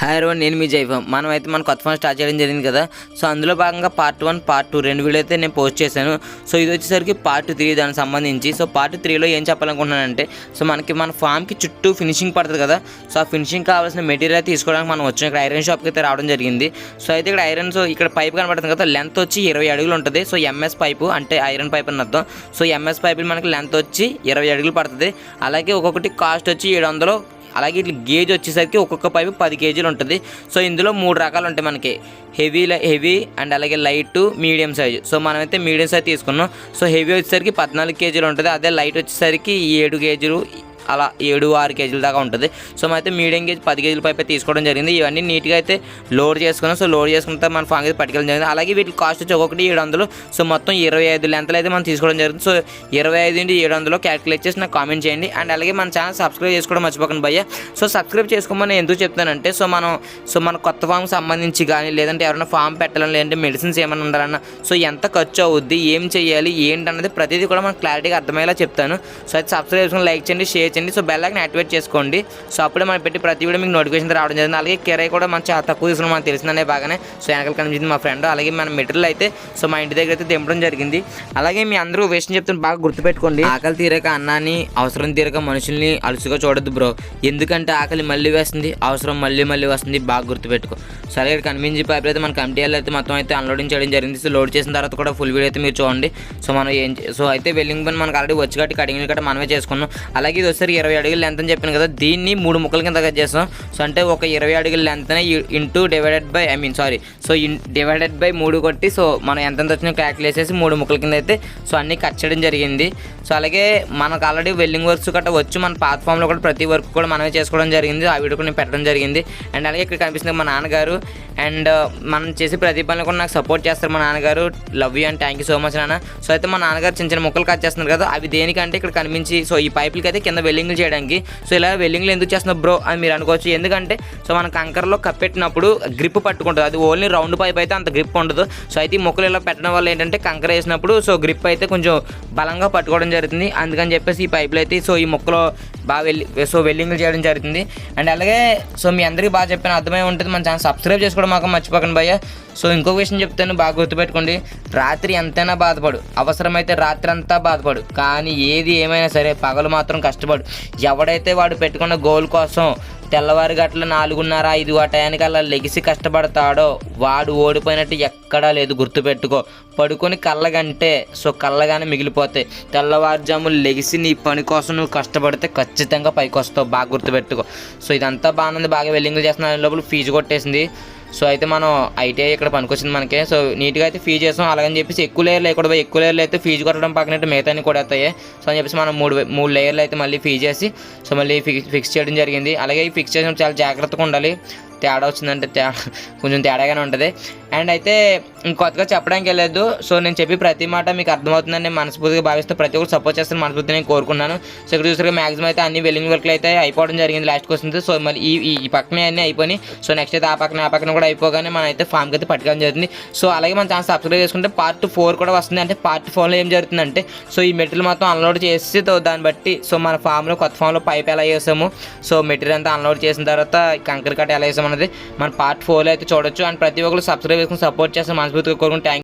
Hi one నేను మీ జైవం. మనం అయితే మన కొత్త ఫోన్ స్టార్ట్ చేయడం జరిగింది కదా. సో అందులో భాగంగా పార్ట్ వన్ పార్ట్ టూ రెండు వీడియో అయితే నేను పోస్ట్ చేశాను. సో ఇది వచ్చేసరికి పార్ట్ త్రీ దానికి సంబంధించి. సో పార్ట్ త్రీలో ఏం చెప్పాలనుకుంటున్నానంటే సో మనకి మన ఫామ్కి చుట్టూ ఫినిషింగ్ పడుతుంది కదా. సో ఆ ఫినిషింగ్ కావాల్సిన మెటీరియల్ తీసుకోవడానికి మనం వచ్చాం ఇక్కడ ఐరన్ షాప్కి అయితే రావడం జరిగింది. సో అయితే ఇక్కడ ఐరన్ సో ఇక్కడ పైప్ కనబడుతుంది కదా. లెంత్ వచ్చి ఇరవై అడుగులు ఉంటుంది. సో ఎంఎస్ పైపు అంటే ఐరన్ పైప్ అని అర్థం. సో ఎంఎస్ పైపులు మనకి లెంత్ వచ్చి ఇరవై అడుగులు పడుతుంది. అలాగే ఒక్కొక్కటి కాస్ట్ వచ్చి ఏడు వందలు అలాగే ఇట్లా గేజ్ వచ్చేసరికి ఒక్కొక్క పైపు పది కేజీలు ఉంటుంది. సో ఇందులో మూడు రకాలు ఉంటాయి మనకి. హెవీ హెవీ అండ్ అలాగే లైట్ మీడియం సైజ్. సో మనమైతే మీడియం సైజ్ తీసుకున్నాం. సో హెవీ వచ్చేసరికి పద్నాలుగు కేజీలు ఉంటుంది. అదే లైట్ వచ్చేసరికి ఏడు కేజీలు అలా ఏడు ఆరు కేజీల దాకా ఉంటుంది. సో అయితే మీడియం కేజీ పది కేజీల పైపు తీసుకోవడం జరిగింది. ఇవన్నీ నీట్గా అయితే లోడ్ చేసుకున్నాం. సో లోడ్ చేసుకుంటే మన ఫామ్ అయితే పట్టుకెళ్ళడం జరిగింది. అలాగే వీటి కాస్ట్ వచ్చి ఒక్కొక్కటి ఏడు వందలు. సో మొత్తం ఇరవై ఐదు లెంతలు అయితే మనం తీసుకోవడం జరిగింది. సో ఇరవై ఐదు నుండి ఏడు వందలు క్యాలిక్యులేట్ చేసి నాకు కామెంట్ చేయండి. అండ్ అలాగే మన ఛానల్ సబ్స్క్రైబ్ చేసుకోవడం మర్చిపోకండి భయ్య. సో సబ్స్క్రైబ్ చేసుకోమని ఎందుకు చెప్తానంటే సో మనం సో మన కొత్త ఫామ్కి సంబంధించి కానీ లేదంటే ఎవరైనా ఫామ్ పెట్టాలని లేదంటే మెడిసిన్స్ ఏమైనా ఉండాలన్నా సో ఎంత ఖర్చు అవుద్ది ఏం చేయాలి ఏంటన్నది ప్రతిదీ కూడా మనం క్లారిటీగా అర్థమయ్యేలా చెప్తాను. సో అయితే సబ్స్క్రైబ్ చేసుకుని లైక్ చేయండి షేర్ చేయండి. సో బెల్ ఐకాన్ యాక్టివేట్ చేసుకోండి. సో అప్పుడే మనం పెట్టి ప్రతి వీడియో మీకు నోటిఫికేషన్ రావడం జరిగింది. అలాగే కిరాయి కూడా మనం చాలా తక్కువ తీసుకుని మనకు తెలిసిందనే బాగానే. సో వెనకాల కనిపించింది మా ఫ్రెండ్ అలాగే మన మెటీరియల్ అయితే సో మా ఇంటి దగ్గర అయితే దింపడం జరిగింది. అలాగే మీ అందరూ విషయం చెప్తున్న బాగా గుర్తుపెట్టుకోండి. ఆకలి తీరక అన్నాన్ని అవసరం తీరక మనుషుల్ని అలుసుగా చూడొద్దు బ్రో. ఎందుకంటే ఆకలి మళ్ళీ వేస్తుంది అవసరం మళ్ళీ మళ్ళీ వస్తుంది బాగా గుర్తుపెట్టుకో. సో అలాగే ఇక్కడ కనిపించి పైపు అయితే మన కమిటీ అయితే మొత్తం అయితే అన్లోడింగ్ చేయడం జరిగింది. సో లోడ్ చేసిన తర్వాత కూడా ఫుల్ వీడియో అయితే మీరు చూడండి. సో మనం ఏం సో అయితే వెల్లింగ్ పని మనకు ఆల్రెడీ వచ్చి కట్టి కటింగ్ కట్ట మనమే చేసుకున్నాం. అలాగే ఇది వచ్చేసరికి ఇరవై అడుగులు లెంత్ అని చెప్పాను కదా దీన్ని మూడు ముక్కల కింద కట్ చేస్తాం. సో అంటే ఒక ఇరవై అడుగుల లెంత్నే into divided by I mean sorry so in divided by మూడు కొట్టి సో మనం ఎంత వచ్చినా క్యాల్కులేట్ చేసి మూడు ముక్కల కింద అయితే సో అన్నీ కట్ చేయడం జరిగింది. సో అలాగే మనకు ఆల్రెడీ వెల్లింగ్ వర్క్స్ గట్రా వచ్చి మన ప్లాట్ఫామ్లో కూడా ప్రతి వర్క్ కూడా మనమే చేసుకోవడం జరిగింది ఆ వీడియో కూడా నేను పెట్టడం జరిగింది. అండ్ అలాగే ఇక్కడ కనిపిస్తుంది మా నాన్నగారు. అండ్ uh, మనం చేసే ప్రతి పనులు కూడా నాకు సపోర్ట్ చేస్తారు మా నాన్నగారు. Love you and thank you so much నాన్న. సో అయితే మా నాన్నగారు చిన్న చిన్న ముక్కలు కట్ చేస్తున్నారు కదా అవి దేనికంటే ఇక్కడ కనిపించి సో ఈ పైపులకి అయితే కింద వెల్లింగ్లు చేయడానికి. సో ఇలా వెల్లింగ్లు ఎందుకు చేస్తున్నావు బ్రో అని మీరు అనుకోవచ్చు. ఎందుకంటే సో మన కంకరలో కప్పెట్టినప్పుడు గ్రిప్ పట్టుకుంటుంది. అది ఓన్లీ రౌండ్ పైప్ అయితే అంత గ్రిప్ ఉండదు. సో అయితే ఈ ముక్కలు ఇలా పెట్టడం వల్ల ఏంటంటే కంకర వేసినప్పుడు సో గ్రిప్ అయితే కొంచెం బలంగా పట్టుకోవడం జరుగుతుంది. అందుకని చెప్పేసి ఈ పైపులు అయితే సో ఈ ముక్కలో బాగా వెళ్ళి సో వెల్లింగ్లు చేయడం జరుగుతుంది. అండ్ అలాగే సో మీ అందరికీ బాగా చెప్పిన అర్థమై ఉంటుంది. మన ఛానల్ సబ్స్క్రైబ్ చేసుకోవడం మాకు మర్చిపోకండి భయ్య. సో ఇంకొక విషయం చెప్తాను బాగా గుర్తుపెట్టుకోండి. రాత్రి ఎంతైనా బాధపడు. అవసరమైతే రాత్రి అంతా బాధపడు. కానీ ఏది ఏమైనా సరే పగలు మాత్రం కష్టపడు. ఎవడైతే వాడు పెట్టుకున్న గోల్ కోసం తెల్లవారి గట్ల నాలుగున్నర ఐదు ఆ టయానికల్లా లెగిసి కష్టపడతాడో వాడు ఓడిపోయినట్టు ఎక్కడా లేదు గుర్తుపెట్టుకో. పడుకొని కళ్ళగంటే సో కళ్ళగానే మిగిలిపోతాయి. తెల్లవారుజాము లెగిసి నీ పని కోసం నువ్వు కష్టపడితే ఖచ్చితంగా పైకి వస్తావు బాగా గుర్తుపెట్టుకో. సో ఇదంతా బాగుంది. బాగా వెల్లింగులు చేస్తున్నా లోపల ఫీజు కొట్టేసింది. సో అయితే మనం ఐటీఐ ఇక్కడ పనికొచ్చింది మనకి. సో నీట్గా అయితే ఫీజు చేసాం అలాగని చెప్పేసి ఎక్కువ లేయర్లు లేకూడదు ఎక్కువ లేయర్లు అయితే ఫీజు కొట్టడం పక్కన మిగతాన్ని కూడా అవుతాయి సో అని చెప్పేసి మనం మూడు మూడు లేయర్లు అయితే మళ్ళీ ఫీజు చేసి సో మళ్ళీ ఫిక్స్ ఫిక్స్ చేయడం జరిగింది. అలాగే ఫిక్స్ చేసినప్పుడు చాలా జాగ్రత్తగా ఉండాలి. తేడా వచ్చిందంటే తేడా కొంచెం తేడాగానే ఉంటుంది. అండ్ అయితే ఇంకొత్తగా చెప్పడానికి వెళ్ళదు సో నేను చెప్పి ప్రతి మాట మీకు అర్థమవుతుందని నేను మనస్ఫూర్తిగా భావిస్తూ ప్రతి ఒక్కరు సపోర్ట్ చేస్తాను మనస్ఫూర్తి నేను కోరుకున్నాను సో ఇక్కడ చూసారు మ్యాక్సిమం అయితే అన్ని వెల్లింగ్ వర్క్లు అయితే అయిపోవడం జరిగింది లాస్ట్ క్వశ్చన్ సో మళ్ళీ ఈ ఈ- పక్కనే అన్నీ అయిపోయి సో నెక్స్ట్ అయితే ఆ పక్కన ఆ పక్కన కూడా అయిపోగానే మనం అయితే ఫామ్కి అయితే పట్టుకోవడం జరుగుతుంది. సో అలాగే మన ఛానల్ సబ్స్క్రైబ్ చేసుకుంటే పార్ట్ ఫోర్ కూడా వస్తుంది. అంటే పార్ట్ ఫోర్లో ఏం జరుగుతుందంటే సో ఈ మెటీరియల్ మొత్తం అన్లోడ్ చేసి దాన్ని బట్టి సో మన ఫామ్లో కొత్త ఫామ్లో పైప్ ఎలా వేసాము సో మెటీరియల్ అంతా అన్లోడ్ చేసిన తర్వాత కంకర కట్ ఎలా వేసాము అనేది మన పార్ట్ ఫోర్లో అయితే చూడొచ్చు. అండ్ ప్రతి ఒక్కరు సబ్స్క్రైబ్ చేసుకుని సపోర్ట్ చేస్తే మనస్ఫూర్తిగా కోరుకుంటే థ్యాంక్